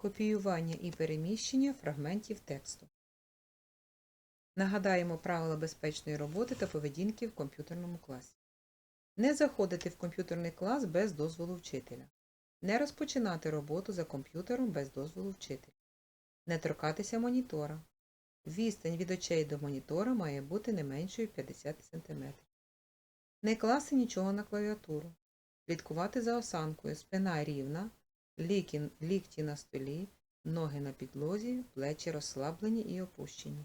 Копіювання і переміщення фрагментів тексту. Нагадаємо правила безпечної роботи та поведінки в комп'ютерному класі. Не заходити в комп'ютерний клас без дозволу вчителя. Не розпочинати роботу за комп'ютером без дозволу вчителя. Не торкатися монітора. Відстань від очей до монітора має бути не меншою 50 см. Не класти нічого на клавіатуру. Слідкувати за осанкою, спина рівна, ліки, лікті на столі, ноги на підлозі, плечі розслаблені і опущені.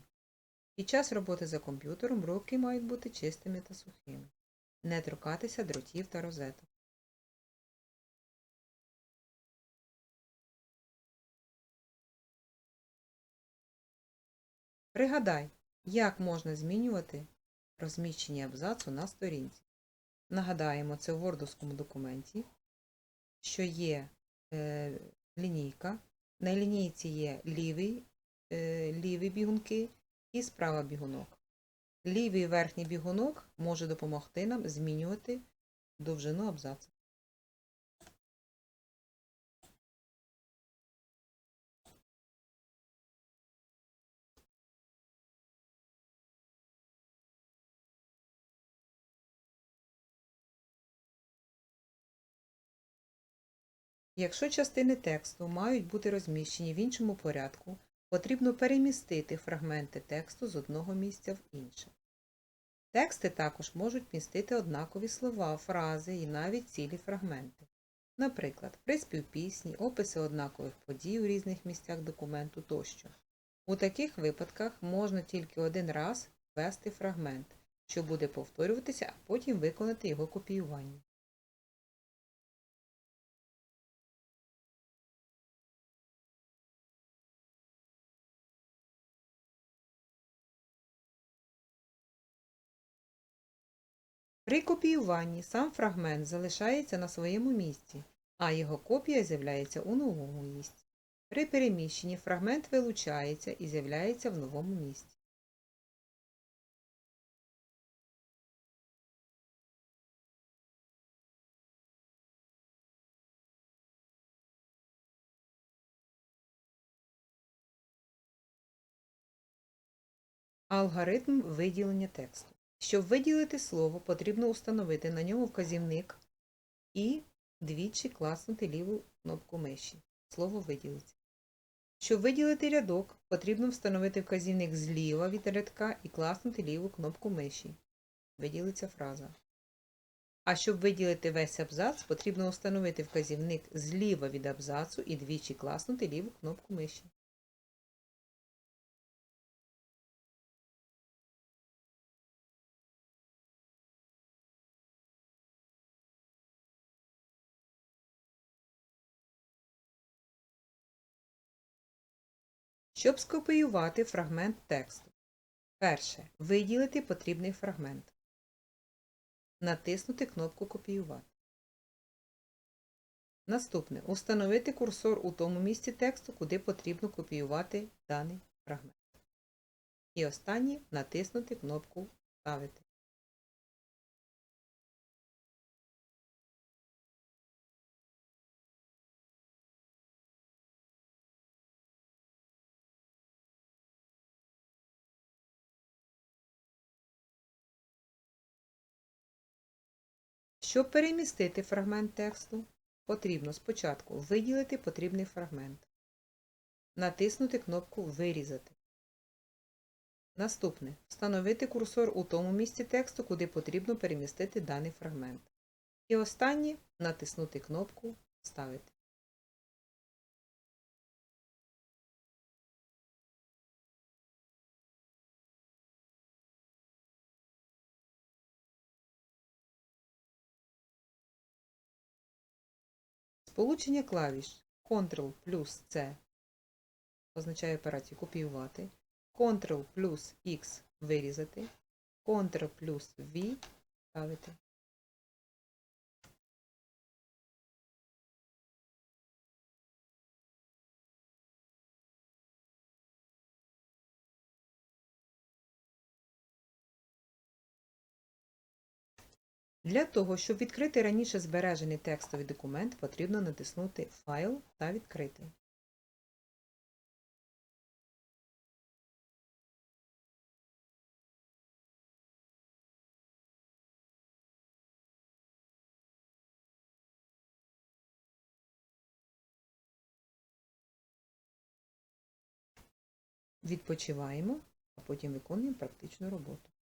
Під час роботи за комп'ютером руки мають бути чистими та сухими. Не торкатися дротів та розеток. Пригадай, як можна змінювати розміщення абзацу на сторінці. Нагадаємо, це в вордовському документі, що є лінійка. На лінійці є лівий, е, ліві бігунки і справа бігунок. Лівий верхній бігунок може допомогти нам змінювати довжину абзацу. Якщо частини тексту мають бути розміщені в іншому порядку, потрібно перемістити фрагменти тексту з одного місця в інше. Тексти також можуть містити однакові слова, фрази і навіть цілі фрагменти. Наприклад, приспів пісні, описи однакових подій у різних місцях документу тощо. У таких випадках можна тільки один раз ввести фрагмент, що буде повторюватися, а потім виконати його копіювання. При копіюванні сам фрагмент залишається на своєму місці, а його копія з'являється у новому місці. При переміщенні фрагмент вилучається і з'являється в новому місці. Алгоритм виділення тексту. Щоб виділити слово, потрібно установити на ньому вказівник і двічі класнути ліву кнопку миші. Слово виділиться. Щоб виділити рядок, потрібно встановити вказівник зліва від рядка і класнути ліву кнопку миші. Виділиться фраза. А щоб виділити весь абзац, потрібно встановити вказівник зліва від абзацу і двічі класнути ліву кнопку миші. Щоб скопіювати фрагмент тексту. Перше. Виділити потрібний фрагмент. Натиснути кнопку Копіювати. Наступне. Установити курсор у тому місці тексту, куди потрібно копіювати даний фрагмент. І останнє натиснути кнопку Ставити. Щоб перемістити фрагмент тексту, потрібно спочатку виділити потрібний фрагмент, натиснути кнопку Вирізати. Наступне встановити курсор у тому місці тексту, куди потрібно перемістити даний фрагмент. І останнє натиснути кнопку Вставити. Сполучення клавіш Ctrl плюс C означає операцію копіювати, Ctrl плюс X вирізати, Ctrl плюс V ставити. Для того, щоб відкрити раніше збережений текстовий документ, потрібно натиснути Файл та Відкрити. Відпочиваємо, а потім виконуємо практичну роботу.